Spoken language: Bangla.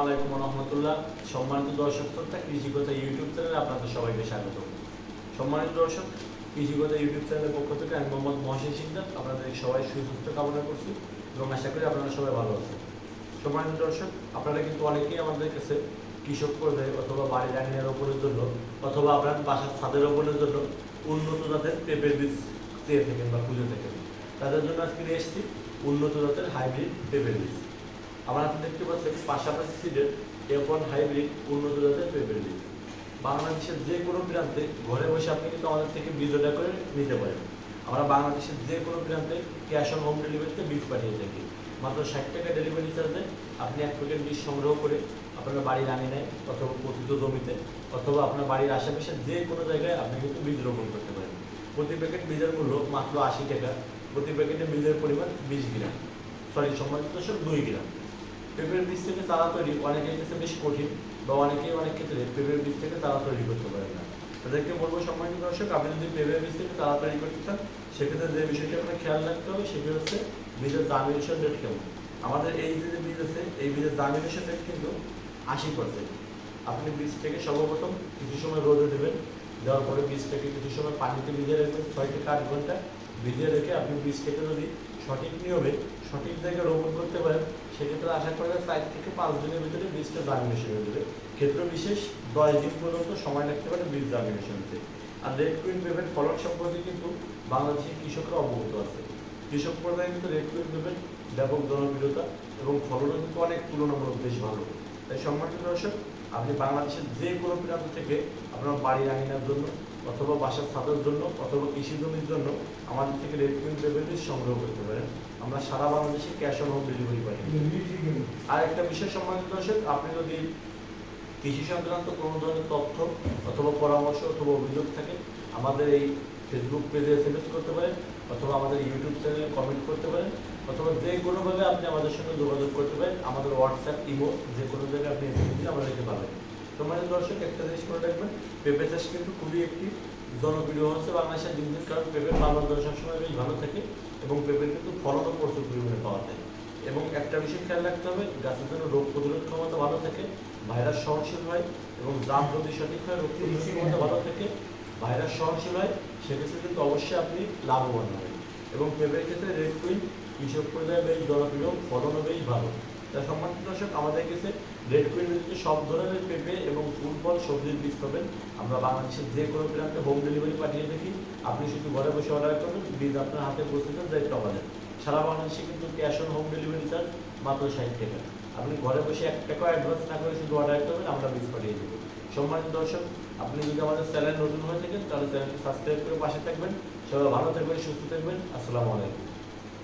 আলাইকুম রহমতুল্লাহ। সম্মানিত দর্শক শ্রোতা কৃষিকতা ইউটিউব চ্যানেলে আপনাদের সবাইকে স্বাগত। সম্মানিত দর্শক কৃষিকতা ইউটিউব চ্যানেলের পক্ষ থেকে আমি মোহাম্মদ মহসিন সিকদার। আপনাদের সবাই সুস্বাস্থ্য কামনা করছি এবং আশা করি আপনারা সবাই ভালো আছেন। সম্মানিত দর্শক, আপনারা কিন্তু অনেকেই আমাদের কাছে কৃষক পর্যায়ে অথবা বাড়ির আঙিনার ওপরের জন্য অথবা আপনার বাসার ছাদের ওপরের জন্য উন্নত জাতের পেঁপের বীজ চেয়ে থাকেন বা খুঁজে থাকেন। তাদের জন্য আজকে নিয়ে এসেছি উন্নত জাতের হাইব্রিড পেঁপের বীজ। আমরা এখন দেখতে পাচ্ছেন পাশাপাশি সিডের এফ ওয়ান হাইব্রিড উন্নত জাতের পেঁপের বীজ। বাংলাদেশের যে কোনো প্রান্তে ঘরে বসে আপনি কিন্তু আমাদের থেকে বীজ অর্ডার করে নিতে পারেন। আমরা বাংলাদেশের যে কোনো প্রান্তে ক্যাশ অন হোম ডেলিভারিতে বীজ পাঠিয়ে থাকি। মাত্র ষাট টাকা ডেলিভারি চার্জে আপনি এক প্যাকেট বীজ সংগ্রহ করে আপনার বাড়ির আঙিনায় অথবা পতিত জমিতে অথবা আপনার বাড়ির আশেপাশে যে কোনো জায়গায় আপনি কিন্তু বীজ রোপণ করতে পারেন। প্রতি প্যাকেট বীজের মূল্য মাত্র আশি টাকা। প্রতি প্যাকেটে বীজের পরিমাণ বিশ গ্রাম। সরি, সম্মানিত দুই গ্রাম। পেঁপের বীজ থেকে চারা তৈরি অনেকের কাছে বেশ কঠিন বা অনেকেই অনেক ক্ষেত্রে পেঁপের বীজ থেকে চারা তৈরি করতে পারে না। তাদেরকে বলব, সম্মানিত দর্শক, আপনি যদি পেঁপের বীজ থেকে চারা তৈরি করতে চান, সেক্ষেত্রে যে বিষয়টি আপনার খেয়াল রাখতে হবে, সেটি হচ্ছে বীজের জার্মিনেশন রেট কেমন। আমাদের এই যে বীজ আছে, এই বীজের জার্মিনেশন রেট কিন্তু আশি পার্সেন্ট আপনি বীজটাকে সর্বপ্রথম কিছু সময় রোদে দেবেন, দেওয়ার পরে বীজটাকে কিছু সময় পানিতে ভিজিয়ে রাখবেন, ছয় থেকে আট ঘণ্টা ভিজিয়ে রেখে আপনি বীজটাকে যদি সঠিক নিয়মে সঠিক জায়গায় রোপণ করতে পারেন, সেক্ষেত্রে আশা করা যায় চার থেকে পাঁচ দিনের ভিতরে বীজটা জার্মিনেশন হয়ে যাবে ক্ষেত্র বিশেষ, দশ দিন পর্যন্ত সময় লাগতে পারে বীজ জার্মিনেশন হতে আর রেড কুইন পেভেট ফলন সম্পর্কে কিন্তু বাংলাদেশের কৃষকরা অবগত আছে। কৃষক পর্যায়ে কিন্তু রেড কুইন পেভেট ব্যাপক জনপ্রিয়তা এবং ফলনও কিন্তু অনেক তুলনামূলক বেশ ভালো। তাই সম্মানিত দর্শক আপনি বাংলাদেশের যে কোনো প্রান্ত থেকে আপনার বাড়ির আঙিনার জন্য অথবা বাসার ছাদের জন্য অথবা কৃষি জমির জন্য আমাদের থেকে রেড কুইন সংগ্রহ করতে পারেন। আমরা সারা বাংলাদেশে ক্যাশ অন হোম ডেলিভারি পাই আর একটা বিষয় সম্মানিত দর্শক, আপনি যদি কৃষি সংক্রান্ত কোনো ধরনের তথ্য অথবা পরামর্শ অথবা অভিযোগ থাকে, আমাদের এই ফেসবুক পেজে এস করতে পারেন অথবা আমাদের ইউটিউব চ্যানেলে কমেন্ট করতে পারেন অথবা যে কোনোভাবে আপনি আমাদের সঙ্গে যোগাযোগ করতে পারেন। আমাদের হোয়াটসঅ্যাপ ইমো যে কোনো জায়গায় আপনি এস দিলে আমাদেরকে পাবেন। তোমাদের দর্শক একটা জিনিস করে রাখবেন পেঁপে চাষ কিন্তু খুবই একটি জনপ্রিয় হচ্ছে বাংলাদেশের দিন দিন কারণ পেঁপের বাংলা দর সবসময় বেশ ভালো থাকে এবং পেঁপের কিন্তু ফলনও প্রচুর পরিমাণে পাওয়া যায়। এবং একটা বিষয় খেয়াল রাখতে হবে গাছের জন্য রোগ প্রতিরোধ ক্ষমতা ভালো থাকে ভাইরাস সহনশীল হয় এবং জাত যদি সঠিক হয় রোগ প্রতিরোধ ক্ষমতা ভালো থাকে ভাইরাস সহনশীল হয় সেক্ষেত্রে কিন্তু অবশ্যই আপনি লাভবান হবেন। এবং পেঁপের ক্ষেত্রে রেড কুইন কৃষক পর্যায়ে বেশ জনপ্রিয়, ফলনও বেশ ভালো। তাই সম্মানিত দর্শক, আমাদের কাছে রেড কুইন সব ধরনের পেঁপে এবং ফুটবল সবজির বীজ পাবেন। আমরা বাংলাদেশের যে কোনো প্রান্তে হোম ডেলিভারি পাঠিয়ে দেখি। আপনি শুধু ঘরে বসে অর্ডার করবেন বীজ আপনার হাতে পৌঁছে দেন দায়িত্ব আমাদের সারা বাংলাদেশে কিন্তু cash on home delivery charge মাত্র ষাট টাকা। আপনি ঘরে বসে এক টাকা অ্যাডভান্স না করে শুধু অর্ডার করবেন, আমরা বীজ পাঠিয়ে দেবো। সম্মানিত দর্শক, আপনি যদি আমাদের চ্যানেল নতুন হয়ে থাকেন, তাহলে চ্যানেলটি সাবস্ক্রাইব করে পাশে থাকবেন। সবাই ভালো থাকবেন, সুস্থ থাকবেন। আসসালামু আলাইকুম।